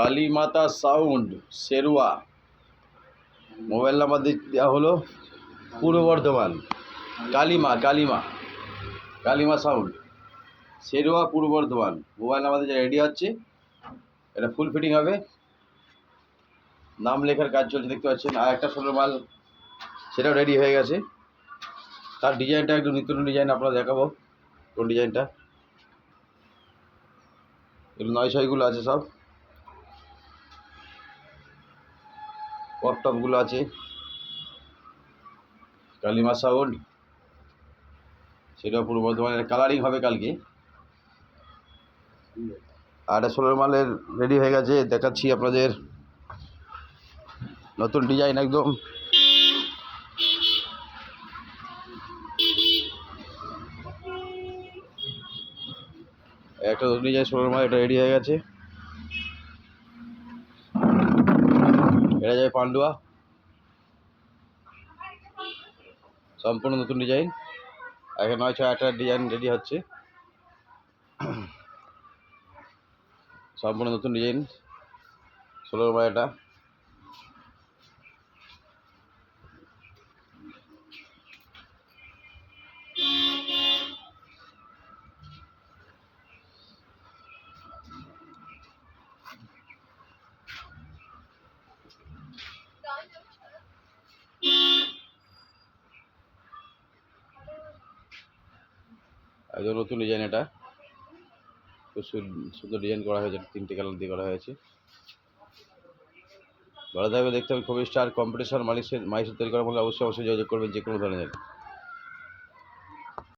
Kalimata sound Sherua mobile number দেওয়া হলো পূর্ব বর্ধমান। কালিমা কালিমা কালিমা সাউন্ড। শেরুয়া পূর্ব বর্ধমান। মোবাইল নাম্বার দিয়ে রেডি হচ্ছে। এটা ফুল ফিটিং হবে। নাম লেখার কাজ চলছে, দেখতে পাচ্ছেন। আর একটা ষোলো মাল, সেটাও রেডি হয়ে গেছে। তার ডিজাইনটা একটু নতুন ডিজাইন আপনারা দেখাবো। কোন ডিজাইনটা নয় ছয়গুলো আছে সব। টপগুলো আছে। কালিমা সাউন্ড সেটাও পূর্ব বর্ধমানের। কালারিং হবে কালকে। আর ষোলোর মালের রেডি হয়ে গেছে। দেখাচ্ছি আপনাদের। নতুন ডিজাইন একদম। একটা নতুন ডিজাইন ষোলোর মাল এটা রেডি হয়ে গেছে। এটা যাবে পান্ডুয়া। সম্পূর্ণ নতুন ডিজাইন এখন নয় ছয় আটটা ডিজাইন রেডি হচ্ছে। সম্পূর্ণ নতুন ডিজাইন ষোলো এটা। একদম নতুন ডিজাইন এটা। খুব সুন- সুন্দর ডিজাইন করা হয়েছে, তিনটে কালার দিয়ে করা হয়েছে। ভালো থাকবে দেখতে হবে, খুবই স্টার কম্পিটিশন মালিশের মাইসের তৈরি করা বলে অবশ্যই অবশ্যই যোগাযোগ করবেন যে কোনো ধরনের।